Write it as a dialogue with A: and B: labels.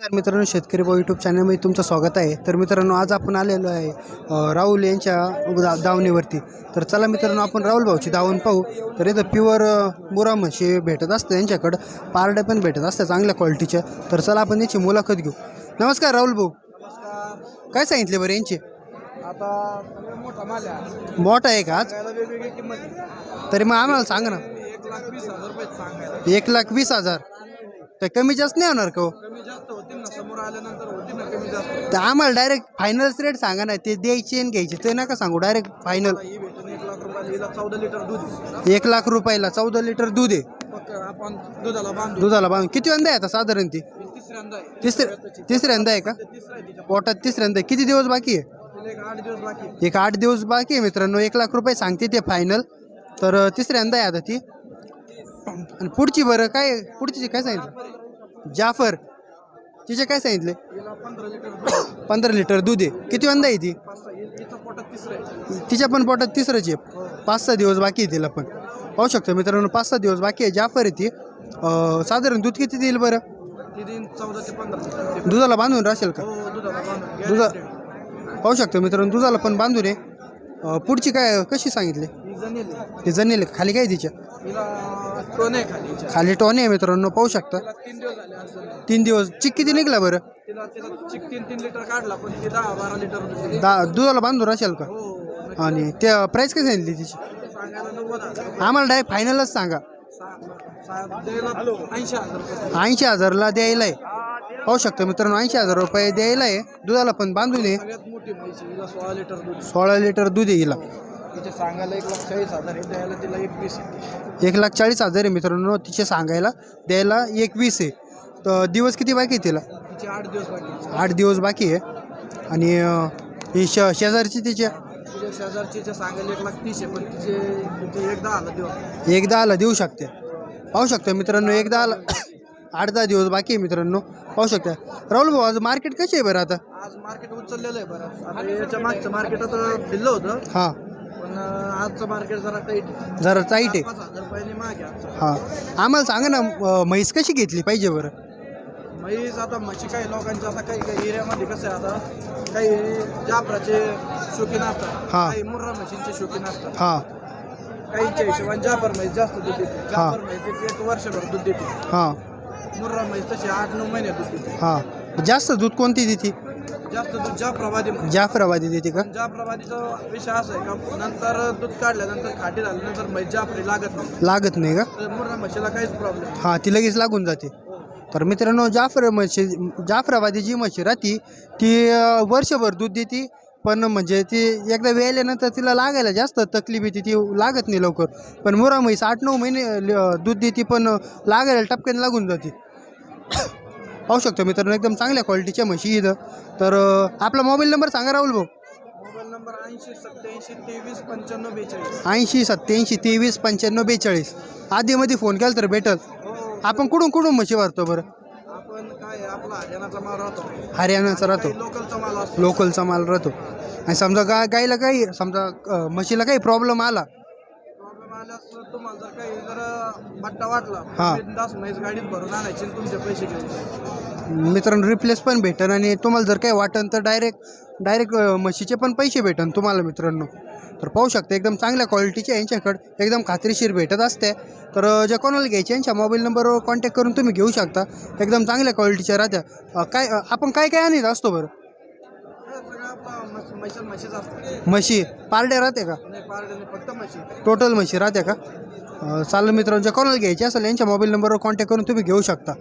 A: नमस्कार मित्रांनो शेतकरी भाऊ यूट्यूब चॅनलमध्ये तुमचं स्वागत आहे. तर मित्रांनो आज आपण आलेलो आहे राहुल यांच्या दा दावणीवरती. तर चला मित्रांनो आपण राहुल भाऊची दावण पाहू. तर इथं प्युअर मुरा म्हशी भेटत असतं यांच्याकडं. पारड्या पण भेटत असतात चांगल्या क्वालिटीच्या तर चला आपण याची मुलाखत घेऊ. नमस्कार राहुल भाऊ. काय सांगितले बरं यांची?
B: आता मोठा माल आहे
A: मोठा आहे का आज?
B: वेगवेगळी किंमत.
A: तरी मग आम्हाला सांगा ना.
B: एक लाख वीस हजार.
A: तर कमी जास्त नाही होणार का हो? तर आम्हाला डायरेक्ट फायनल रेट सांगा ना ते द्यायचे आणि घ्यायचे. ते नका सांगू डायरेक्ट फायनल
B: एक लाख रुपयाला चौदा लिटर दूध आहे.
A: एक लाख रुपयाला चौदा लिटर दूध आहे.
B: फक्त आपण दुधाला बांधू.
A: बांधून किती वंदा आहे आता साधारण ती?
B: तिसऱ्यांदा आहे.
A: तिसऱ्या तिसऱ्यांदा आहे का? पोटात तिसऱ्यांदा आहे. किती दिवस बाकी आहे?
B: एक आठ दिवस बाकी आहे.
A: मित्रांनो. एक लाख रुपये सांगते ते फायनल तर तिसऱ्यांदा आहे आता ती. आणि पुढची बरं काय पुढची काय सांगितलं? जाफर तिचे काय सांगितले?
B: पंधरा लिटर दूध आहे.
A: किती वंदा आहे ती? तिच्या पण पोटात तिसरंच आहे. पाच सहा दिवस बाकी आहे तिला पण. पाहू शकतो मित्रांनो पाच सहा दिवस बाकी आहे. जाफर आहे ती. साधारण दूध किती देईल बरं? दुधाला बांधून राहशील का? दुधा पाहू शकतो मित्रांनो दुधाला पण बांधून आहे. अं, पुढची काय कशी सांगितले?
B: आहे.
A: ते जनेल खाली काय तिच्या?
B: हिला टोन आहे खाली.
A: खाली टॉन आहे मित्रांनो पाहू शकता.
B: तिला तीन दिवस झाले असं
A: तीन दिवस. चिक किती निघला बरं?
B: तिला तिला चिक तीन तीन लिटर काढला पण ती दहा बारा लिटर होती.
A: दा दुधाला बांधून राहशील का?
B: हो.
A: आणि त्या प्राईस काय सांगितली तिची?
B: सांगायला नव्वद हजार
A: आम्हाला डायरेक्ट फायनलच सांगा.
B: सा- सा- द्यायला ऐंशी हजार रुपये.
A: ऐंशी हजारला द्यायला आहे पाहू शकतो मित्रांनो ऐंशी हजार रुपये द्यायला आहे. दुधाला पण बांधून आहे.
B: सगळ्यात मोठी म्हैस आहे. हिला सोळा लिटर दूध
A: सोळा लिटर दूध आहे हिला.
B: तिचे सांगायला एक लाख चाळीस हजार आहे द्यायला तिला एक वीस आहे.
A: एक लाख चाळीस हजार आहे मित्रांनो तिचे सांगायला. द्यायला एकवीस आहे. तर दिवस किती बाकी आहे तिला?
B: तिचे आठ दिवस बाकी आहे.
A: आठ दिवस बाकी आहे. आणि अं, ही श शेजारची तिच्या?
B: तिच्या शेजारची सांगायला एक लाख तीस आहे पण तिचे तिचे एकदा आला दिवस
A: एकदा आला देऊ शकते. पाहू शकता मित्रांनो एकदा आला आठ दहा दिवस बाकी आहे मित्रांनो. पाहू शकता. राहुल भाऊ आज मार्केट कशी आहे बरं आता?
B: आज मार्केट उचललेलं आहे बरं. आता याच्या मागचं मार्केट आता भिल्लं होतं.
A: हां.
B: पण आजचं मार्केट जरा टाईट आहे.
A: जरा टाईट आहे.
B: पाच हजार रुपयाने माग आजचं.
A: हां. आम्हाला सांगा ना अं, म्हैस कशी घेतली पाहिजे बरं?
B: म्हैस आता म्हशी काही लोकांच्या आता काही काही एरियामध्ये कसं आहे आता काही जाफराचे शौकीन असतात
A: हा.
B: काही मुर्रा म्हशींचे शौकीन असतात
A: हां.
B: काहीच्या हिशोबाने जाफर म्हैस जास्त दूध देते. जाफर म्हैस देते एक वर्षभर दूध देते.
A: हां.
B: मुर्रा म्हैस तशी आठ नऊ महिने दूध देते
A: हां. जास्त दूध कोणती देते?
B: जास्त दूध जाफराबादी म्हैस
A: जाफराबादी देते का?
B: जाफराबादीचा विषय असा आहे का नंतर दूध काढल्यानंतर खाटी झाल्यानंतर म्हैस जाफरी लागत नाही.
A: लागत नाही का?
B: तर मुर्रा म्हशीला काहीच प्रॉब्लेम
A: हां ती लगेच लागून जाते. तर मित्रांनो जाफर म्हशी जाफराबादी जी म्हशी राहती ती अं, वर्षभर दूध देते. पण म्हणजे ती एकदा वेळल्यानंतर तिला लागायला जास्त तकलीफ येते ती लागत नाही लवकर. पण मुरा म्हैस आठ नऊ महिने दूध देते पण लागायला टपक्याने लागून जाते. पाहू शकतो मित्रांनो एकदम चांगल्या क्वालिटीच्या म्हशी इथं. तर आपला मोबाईल नंबर सांगा राहुल भाऊ.
B: मोबाईल नंबर ऐंशी सत्याऐंशी तेवीस पंच्याण्णव बेचाळीस.
A: ऐंशी सत्याऐंशी तेवीस पंच्याण्णव बेचाळीस. आधीमध्ये फोन केला तर भेटल.
B: हो
A: आपण कुठून कुठून म्हशी भरतो बरं?
B: आहे, आपला हरियाणाचा माल राहतो.
A: हरियाणाचा राहतो.
B: काही लोकलचा माल असतो.
A: लोकलचा माल राहतो. आणि समजा गा गाईला काही समजा अं, म्हशीला काही प्रॉब्लेम आला
B: तुम्हाला जर काही जर बट्टा वाटला.
A: हा.
B: म्हैस गाडीत भरून आणायची आणि तुमचे पैसे.
A: मित्रांनो रिप्लेस पण भेटन आणि तुम्हाला जर काही वाटन तर डायरेक्ट डायरेक्ट म्हशीचे पण पैसे भेटन तुम्हाला मित्रांनो. तर पाहू शकता एकदम चांगल्या क्वालिटीचे यांच्याकडे एकदम खात्रीशीर भेटत असते. तर अं, ज्या कोणाला घ्यायचे यांच्या मोबाईल नंबरवर कॉन्टॅक्ट करून तुम्ही घेऊ शकता. एकदम चांगल्या क्वालिटीच्या राहत्या. अं, काय अं, आपण काय काय आणत असतो बरं
B: हे सगळं आपला म्हस- म्हैस म्हशीच असतात
A: म्हशी? पारड्या राहते का?
B: पारडे
A: टोटल म्हशी. राहत्या का? चालेल मित्रांनो ज्या कोणाला घ्यायची असेल यांच्या मोबाईल नंबरवर कॉन्टॅक्ट करून तुम्ही घेऊ शकता.